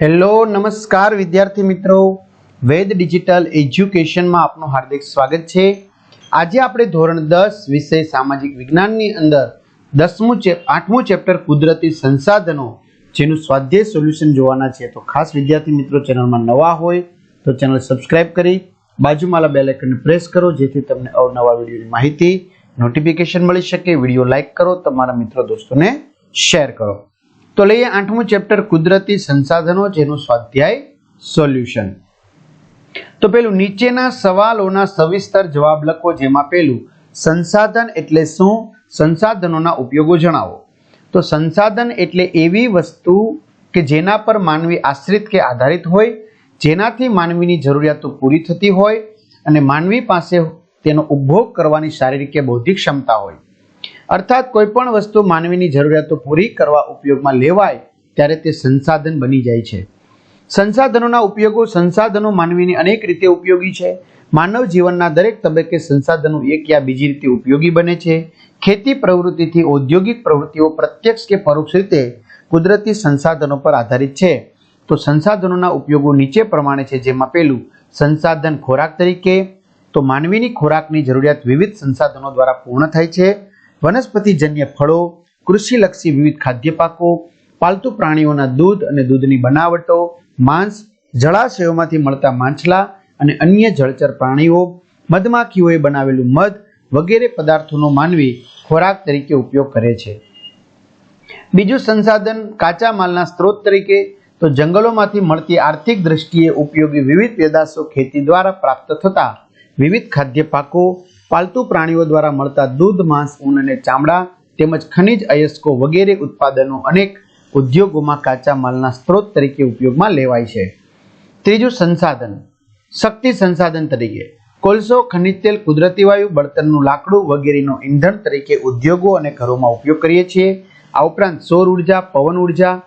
Hello, નમસ્કાર વિદ્યાર્થી મિત્રો. વેદ ડિજિટલ એજ્યુકેશનમાં આપનું હાર્દિક સ્વાગત છે. આજે આપણે ધોરણ દસ વિષય સામાજિક વિજ્ઞાનની અંદર દસમું આઠમું ચેપ્ટર કુદરતી સંસાધનો જેનું સ્વાધ્યાય સોલ્યુશન જોવાના છે. તો ખાસ વિદ્યાર્થી મિત્રો, ચેનલમાં નવા હોય તો ચેનલ સબસ્ક્રાઇબ કરી, બાજુમાં બેલ આઇકનને પ્રેસ કરો, જેથી તમને અવનવા વિડીયોની માહિતી, નોટિફિકેશન મળી શકે, વીડિયો લાઇક કરો, તમારા મિત્રો, દોસ્તોને શેર કરો. તો લઈએ આઠમું ચેપ્ટર કુદરતી સંસાધનો, જેનું સ્વાધ્યાય સોલ્યુશન તો પેલું, નીચેના સવાલોના સવિસ્તર જવાબ લખો, જેમાં પેલું, સંસાધન એટલે શું? સંસાધનોના ઉપયોગો જણાવો. તો સંસાધન એટલે એવી વસ્તુ કે જેના પર માનવી આશ્રિત કે આધારિત હોય, જેનાથી માનવીની જરૂરિયાતો પૂરી થતી હોય, અને માનવી પાસે તેનો ઉપભોગ કરવાની શારીરિક કે બૌદ્ધિક ક્ષમતા હોય. અર્થાત કોઈ પણ વસ્તુ માનવીની જરૂરિયાતો પૂરી કરવા ઉપયોગમાં લેવાય, ત્યારે તે સંસાધન બની જાય છે. સંસાધનોના ઉપયોગો સંસાધનો માનવીની અનેક રીતે ઉપયોગી છે. માનવ જીવનના દરેક તબક્કે સંસાધનો એક યા બીજી રીતે ઉપયોગી બને છે. ખેતી પ્રવૃત્તિથી ઔદ્યોગિક પ્રવૃત્તિઓ પ્રત્યક્ષ કે પરોક્ષ રીતે કુદરતી સંસાધનો પર આધારિત છે. તો સંસાધનોના ઉપયોગો નીચે પ્રમાણે છે, જેમાં પેલું સંસાધન ખોરાક તરીકે, તો માનવીની ખોરાકની જરૂરિયાત વિવિધ સંસાધનો દ્વારા પૂર્ણ થાય છે. વનસ્પતિજન્ય ફળો, કૃષિલક્ષી વિવિધ ખાદ્ય પાકો પાલતુ પ્રાણીઓના દૂધ અને દૂધની બનાવટો, માંસ, જળાશયોમાંથી મળતા માછલા અને અન્ય જળચર પ્રાણીઓ, મધમાખીઓએ બનાવેલું મધ વગેરે પદાર્થોનો માનવી ખોરાક તરીકે ઉપયોગ કરે છે. બીજું સંસાધન કાચા માલના સ્ત્રોત તરીકે તો જંગલોમાંથી મળતી આર્થિક દ્રષ્ટિએ ઉપયોગી વિવિધ પેદાશો ખેતી દ્વારા પ્રાપ્ત થતા વિવિધ ખાદ્ય પાકો પાલતુ પ્રાણીઓ દ્વારા મળતા દૂધ, માંસ, ઊન અને ચામડા તેમજ ખનિજ, અયસ્કો વગેરે ઉત્પાદનો અનેક ઉદ્યોગોમાં કાચા માલના સ્ત્રોત તરીકે ઉપયોગમાં લેવાય છે. ત્રીજું સંસાધન. શક્તિ સંસાધન તરીકે. કોલસો, ખનિજ તેલ, કુદરતી વાયુ, બળતણનું લાકડું વગેરેનો ઈંધણ તરીકે ઉદ્યોગો અને ઘરોમાં ઉપયોગ કરીએ છીએ. આ ઉપરાંત સૌર ઊર્જા, પવન ઊર્જા,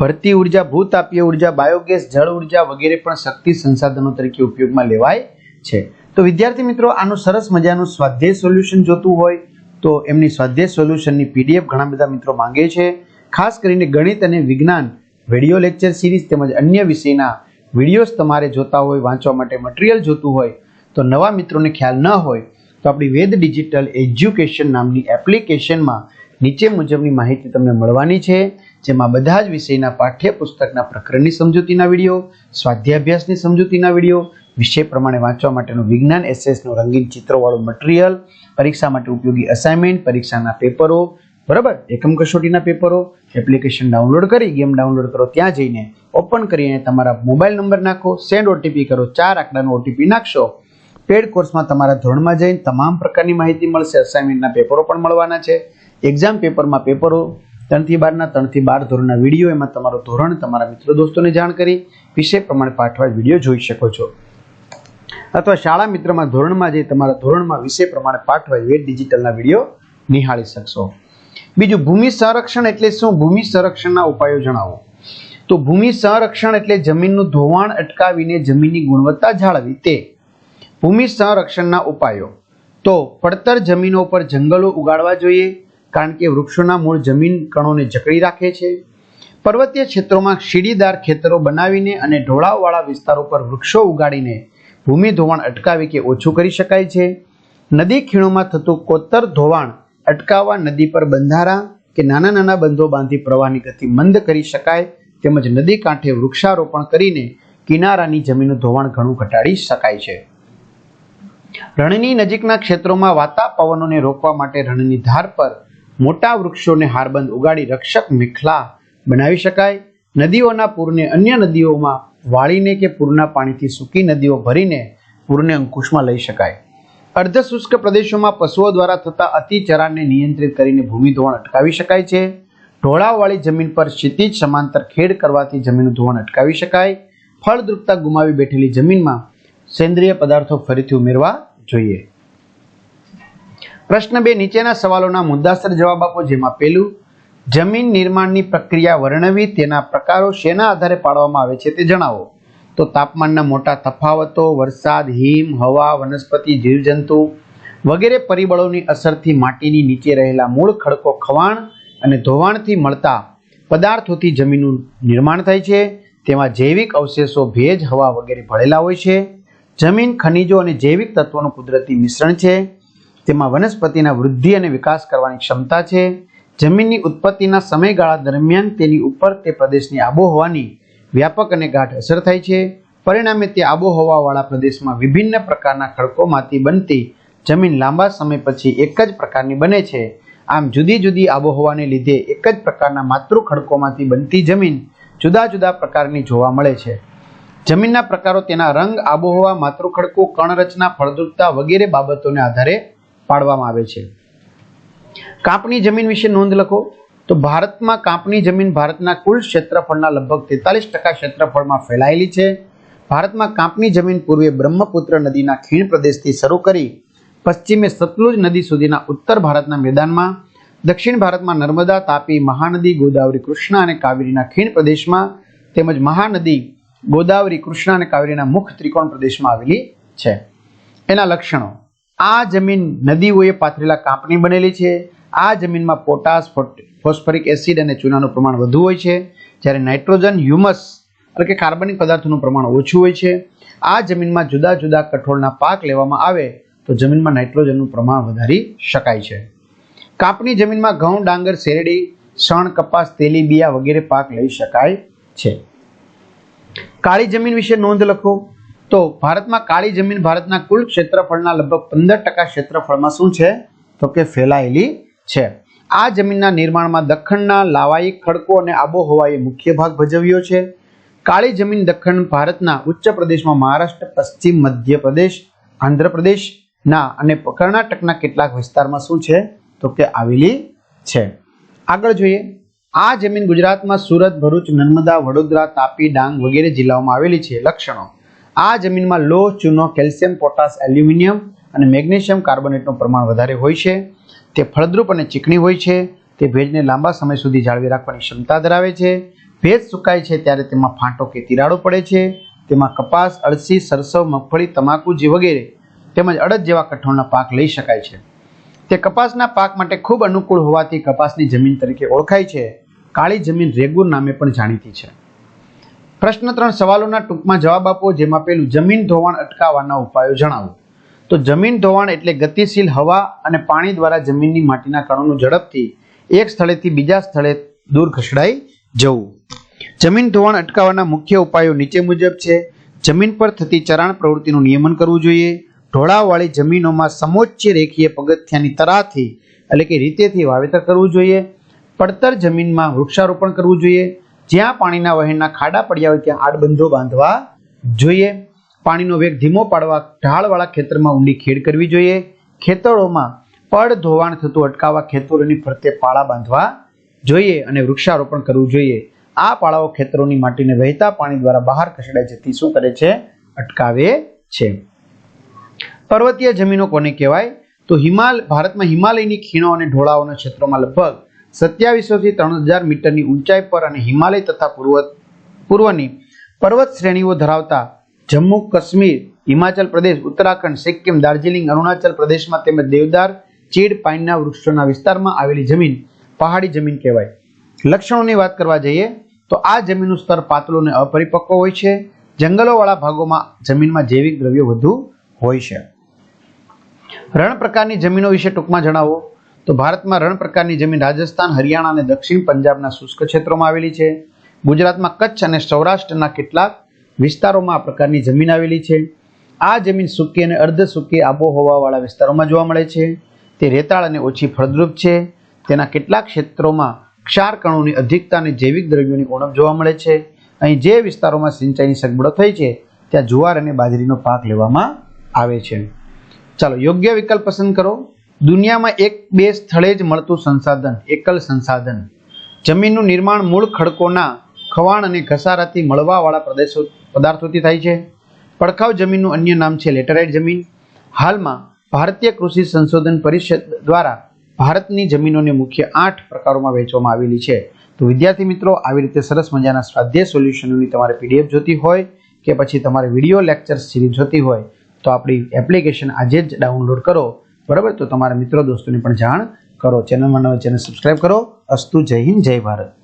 ભરતી ઊર્જા, ભૂતાપીય ઊર્જા, બાયોગેસ, જળ ઊર્જા વગેરે પણ શક્તિ સંસાધનો તરીકે ઉપયોગમાં લેવાય છે. તો વિદ્યાર્થી મિત્રો, આનું સરસ મજાનું સ્વાધ્યાય સોલ્યુશન જોતું હોય તો એમની સ્વાધ્યાય સોલ્યુશનની પીડીએફ ઘણા બધા મિત્રો માંગે છે. ખાસ કરીને ગણિત અને વિજ્ઞાન વીડિયો લેક્ચર સિરીઝ તેમજ અન્ય વિષયના વિડીયોઝ તમારે જોતા હોય, વાંચવા માટે મટીરિયલ જોતું હોય, તો નવા મિત્રોને ખ્યાલ ન હોય, તો આપણી વેદ ડિજિટલ એજ્યુકેશન નામની એપ્લિકેશનમાં નીચે મુજબની માહિતી તમને મળવાની છે, જેમાં બધા જ વિષયના પાઠ્યપુસ્તકના પ્રકરણની સમજૂતીના વીડિયો સ્વાધ્યાભ્યાસની સમજૂતીના વીડિયો વિષય પ્રમાણે વાંચવા માટેનું વિજ્ઞાન એસએસનું રંગીન ચિત્રોવાળું મટીરિયલ, પરીક્ષા માટે ઉપયોગી અસાઇનમેન્ટ પરીક્ષાના પેપરો, બરાબર? એકમ કસોટીના પેપરો એપ્લિકેશન ડાઉનલોડ કરી ગેમ ડાઉનલોડ કરો, ત્યાં જઈને ઓપન કરીને તમારા મોબાઈલ નંબર નાખો સેન્ડ ઓટીપી કરો, ચાર આંકડાનો ઓટીપી નાખશો. પેડ કોર્સમાં તમારા ધોરણમાં જઈને તમામ પ્રકારની માહિતી મળશે અસાઇનમેન્ટના પેપરો પણ મળવાના છે. એક્ઝામ પેપરમાં પેપરો, ત્રણથી બારના, ત્રણથી બાર ધોરણના વીડિયો, એમાં તમારું ધોરણ, તમારા મિત્રો, દોસ્તોને જાણ કરી, વિષય પ્રમાણે પાઠવા વીડિયો જોઈ શકો છો. અથવા શાળા મિત્રમાં ધોરણમાં જઈ તમારા ધોરણમાં વિષય પ્રમાણે પાઠવાય એ ડિજિટલના વીડિયો નિહાળી શકશો. બીજું, ભૂમિ સંરક્ષણ એટલે શું? ભૂમિ સંરક્ષણના ઉપાયો જણાવો. તો ભૂમિ સંરક્ષણ એટલે જમીનનું ધોવાણ અટકાવીને જમીનની ગુણવત્તા જાળવી તે. ભૂમિ સંરક્ષણના ઉપાયો. તો પડતર જમીનો પર જંગલો ઉગાડવા જોઈએ, કારણ કે વૃક્ષોના મૂળ જમીન કણોને જકડી રાખે છે. પર્વતીય ક્ષેત્રોમાં સીડીદાર ખેતરો બનાવીને અને ઢોળાવવાળા વિસ્તારો પર વૃક્ષો ઉગાડીને ભૂમિ ધોવાણ અટકાવી કે ઓછું કરી શકાય છે? નદી ખીણોમાં થતું કોતર ધોવાણ અટકાવવા નદી પર બંધારા કે નાના નાના બંધો બાંધી પ્રવાહની ગતિ મંદ કરી શકાય તેમજ નદી કાંઠે વૃક્ષારોપણ કરીને કિનારાની જમીનનું ધોવાણ ઘણું ઘટાડી શકાય છે. રણની નજીકના ક્ષેત્રોમાં વાતા પવનોને રોકવા માટે રણની ધાર પર મોટા વૃક્ષોને હારબંધ ઉગાડી રક્ષક મેખલા બનાવી શકાય. નદીઓના પૂરને અન્ય નદીઓમાં વાળીને કે પૂરના પાણીથી સૂકી નદીઓ ભરીને પૂરને અંકુશમાં લઈ શકાય. અર્ધ શુષ્ક પ્રદેશોમાં પશુઓ દ્વારા થતા અતિચરાણને નિયંત્રિત કરીને ભૂમિ ધોવાણ અટકાવી શકાય છે. ઢોળાવવાળી જમીન પર ક્ષિતિજ સમાંતર ખેડ કરવાથી જમીનનું ધોવાણ અટકાવી શકાય. ફળદ્રુપતા ગુમાવી બેઠેલી જમીનમાં સેન્દ્રિય પદાર્થો ફરીથી ઉમેરવા જોઈએ. પ્રશ્ન બે, નીચેના સવાલોના મુદ્દાસર જવાબ આપો, જેમાં પહેલું જમીન નિર્માણની પ્રક્રિયા વર્ણવી તેના પ્રકારો શેના આધારે પાડવામાં આવે છે તે જણાવો. તો તાપમાનના મોટા તફાવતો, વરસાદ, હિમ, હવા, વનસ્પતિ, જીવજંતુ વગેરે પરિબળોની અસરથી માટીની નીચે રહેલા મૂળ ખડકો ખવાણ અને ધોવાણથી મળતા પદાર્થોથી જમીનનું નિર્માણ થાય છે. તેમાં જૈવિક અવશેષો, ભેજ, હવા વગેરે ભળેલા હોય છે. જમીન, ખનિજો અને જૈવિક તત્વોનું કુદરતી મિશ્રણ છે. તેમાં વનસ્પતિના વૃદ્ધિ અને વિકાસ કરવાની ક્ષમતા છે. જમીનની ઉત્પત્તિના સમયગાળા દરમિયાન તેની ઉપર તે પ્રદેશની આબોહવાની વ્યાપક અને ગાઢ અસર થાય છે. પરિણામે તે આબોહવાવાળા પ્રદેશમાં વિભિન્ન પ્રકારના ખડકોમાંથી બનતી જમીન લાંબા સમય પછી એક જ પ્રકારની બને છે. આમ જુદી જુદી આબોહવાને લીધે એક જ પ્રકારના માતૃ ખડકોમાંથી બનતી જમીન જુદા જુદા પ્રકારની જોવા મળે છે. જમીનના પ્રકારો તેના રંગ, આબોહવા, માતૃ ખડકો, કણરચના, ફળદ્રુપતા વગેરે બાબતોને આધારે પાડવામાં આવે છે. કાંપની જમીન વિશે નોંધ લખો. તો ભારતમાં કાંપની જમીન ભારતના કુલ ક્ષેત્રફળના લગભગ તેતાલીસ ટકા ક્ષેત્રફળમાં ફેલાયેલી છે. ભારતમાં કાંપની જમીન પૂર્વે બ્રહ્મપુત્ર નદીના ખીણ પ્રદેશથી શરૂ કરી પશ્ચિમે સતલુજ નદી સુધીના ઉત્તર ભારતના મેદાનમાં, દક્ષિણ ભારતમાં નર્મદા, તાપી, મહાનદી, ગોદાવરી, કૃષ્ણા અને કાવેરીના ખીણ પ્રદેશમાં તેમજ મહાનદી, ગોદાવરી, કૃષ્ણા અને કાવેરીના મુખ ત્રિકોણ પ્રદેશમાં આવેલી છે. એના લક્ષણો. આ જમીન નદીઓએ પાથરેલા કાંપની બનેલી છે. આ જમીનમાં પોટાશ ફોસ્ફરિક એસિડ અને ચૂનાનું પ્રમાણ વધુ હોય છે. જ્યારે નાઇટ્રોજન, હ્યુમસ, એટલે કે કાર્બનિક પદાર્થોનું પ્રમાણ ઓછું હોય છે. આ જમીનમાં જુદા જુદા કઠોળના પાક લેવામાં આવે તો જમીનમાં નાઇટ્રોજનનું પ્રમાણ વધારી શકાય છે. કાપની જમીનમાં ઘઉં, ડાંગર, શેરડી, શણ, કપાસ તેલીબિયા વગેરે પાક લઈ શકાય છે. કાળી જમીન વિશે નોંધ લખો. તો ભારતમાં કાળી જમીન ભારતના કુલ ક્ષેત્રફળના લગભગ પંદર ટકા ક્ષેત્રફળમાં શું છે? તો કે ફેલાયેલી છે. આ જમીનના નિર્માણમાં દખ્ખણના લાવાઈ ખડકો અને આબોહવાએ મુખ્ય ભાગ ભજવ્યો છે. કાળી જમીન દખ્ખણ ભારતના ઉચ્ચ પ્રદેશમાં મહારાષ્ટ્ર, પશ્ચિમ મધ્ય પ્રદેશ આંધ્રપ્રદેશના અને કર્ણાટકના કેટલાક વિસ્તારમાં શું છે? તો કે આવેલી છે. આગળ જોઈએ. આ જમીન ગુજરાતમાં સુરત, ભરૂચ, નર્મદા, વડોદરા, તાપી, ડાંગ વગેરે જિલ્લાઓમાં આવેલી છે. લક્ષણો. આ જમીનમાં લોહ ચૂનો, કેલ્શિયમ, પોટાશ, એલ્યુમિનિયમ અને મેગ્નેશિયમ કાર્બોનેટનું પ્રમાણ વધારે હોય છે, તે ફળદ્રુપ અને ચીકણી હોય છે, તે ભેજને લાંબા સમય સુધી જાળવી રાખવાની ક્ષમતા ધરાવે છે. ભેજ સુકાય છે ત્યારે તેમાં ફાંટો કે તિરાડો પડે છે, તેમાં કપાસ, અળસી, સરસવ, મગફળી, તમાકુ, જે વગેરે તેમજ અડદ જેવા કઠોળના પાક લઈ શકાય છે. તે કપાસના પાક માટે ખૂબ અનુકૂળ હોવાથી કપાસની જમીન તરીકે ઓળખાય છે. કાળી જમીન રેગુર નામે પણ જાણીતી છે. પ્રશ્ન ત્રણ સવાલોના ટૂંકમાં જવાબ આપો, જેમાં પેલું જમીન ધોવાણ અટકાવવાના ઉપાયો જણાવો. તો જમીન ધોવાણ એટલે ગતિશીલ હવા અને પાણી દ્વારા જમીનની માટીના કણોનું ઝડપથી એક સ્થળેથી બીજા સ્થળે દૂર ખસેડાઈ જવું. જમીન ધોવાણ અટકાવવાના મુખ્ય ઉપાયો નીચે મુજબ છે. જમીન પર થતી ચરાણ પ્રવૃત્તિનું નિયમન કરવું જોઈએ. ઢોળાવવાળી જમીનોમાં સમોચ્ચ રેખીય પગથિયાની તરાથી એટલે કે રીતેથી વાવેતર કરવું જોઈએ. પડતર જમીનમાં વૃક્ષારોપણ કરવું જોઈએ. જ્યાં પાણીના વહેણના ખાડા પડ્યા હોય ત્યાં આડબંધો બાંધવા જોઈએ. પાણીનો વેગ ધીમો પાડવા ઢાળવાળા ખેતરમાં ઊંડી ખેડ કરવી જોઈએ. ખેતરોમાં પડ ધોવાણ થતું અટકાવવા ખેતરોની ફરતે પાળા બાંધવા જોઈએ અને વૃક્ષારોપણ કરવું જોઈએ. આ પાળાઓ ખેતરોની માટીને વહેતા પાણી દ્વારા બહાર ખસેડાઈ જતી શું કરે છે? અટકાવે છે. પર્વતીય જમીનો કોને કહેવાય? તો હિમાલ, ભારતમાં હિમાલયની ખીણો અને ઢોળાવોના ક્ષેત્રોમાં લગભગ સત્યાવીસોથી ત્રણ હજાર મીટરની ઊંચાઈ પર અને હિમાલય તથા પૂર્વ, પૂર્વની પર્વત શ્રેણીઓ ધરાવતા જમ્મુ કાશ્મીર, હિમાચલ પ્રદેશ, ઉત્તરાખંડ, સિક્કિમ, દાર્જિલિંગ, અરુણાચલ પ્રદેશમાં તેમજ દેવદાર, ચીડ પાઇનના વૃક્ષોના વિસ્તારમાં આવેલી જમીન પહાડી જમીન કહેવાય. લક્ષણોની વાત કરવા જઈએ તો આ જમીનનું સ્તર પાતળું અને અપરિપક્વ હોય છે. જંગલોવાળા ભાગોમાં જમીનમાં જૈવિક દ્રવ્યો વધુ હોય છે. રણ પ્રકારની જમીનો વિશે ટૂંકમાં જણાવો. તો ભારતમાં રણ પ્રકારની જમીન રાજસ્થાન, હરિયાણા અને દક્ષિણ પંજાબના શુષ્ક ક્ષેત્રોમાં આવેલી છે. ગુજરાતમાં કચ્છ અને સૌરાષ્ટ્રના કેટલાક વિસ્તારોમાં આ પ્રકારની જમીન આવેલી છે. આ જમીન સૂકી અને અર્ધ સૂકી આબોહવાવાળા વિસ્તારોમાં જોવા મળે છે. તે રેતાળ અને ઓછી ફળદ્રુપ છે. તેના કેટલાક ક્ષેત્રોમાં ક્ષાર કણોની અધિકતા અને જૈવિક દ્રવ્યોની ઉણપ જોવા મળે છે. અહીં જે વિસ્તારોમાં સિંચાઈની સગવડો થઈ છે, ત્યાં જુવાર અને બાજરીનો પાક લેવામાં આવે છે. ચાલો, યોગ્ય વિકલ્પ પસંદ કરો. દુનિયામાં એક બે સ્થળે જ મળતું સંસાધન, એકલ સંસાધન. જમીનનું નિર્માણ મૂળ ખડકોના ખવાણ અને ઘસારાથી મળવાવાળા પ્રદેશો પદાર્થોથી થાય છે. પડખાવ જમીનનું અન્ય નામ છે લેટરાઇટ જમીન. હાલમાં ભારતીય કૃષિ સંશોધન પરિષદ દ્વારા ભારતની જમીનોને મુખ્ય આઠ પ્રકારોમાં વહેંચવામાં આવેલી છે. તો વિદ્યાર્થી મિત્રો, આવી રીતે સરસ મજાના સ્વાધ્યાય સોલ્યુશનની તમારે પીડીએફ જોતી હોય કે પછી તમારે વીડિયો લેક્ચર સિરીઝ જોતી હોય, તો આપણી એપ્લિકેશન આજે જ ડાઉનલોડ કરો. બરાબર? તો તમારા મિત્રો, દોસ્તોને પણ જાણ કરો. ચેનલમાં નવે ચેનલ સબસ્ક્રાઈબ કરો. અસ્તુ જય હિન્દ, જય ભારત.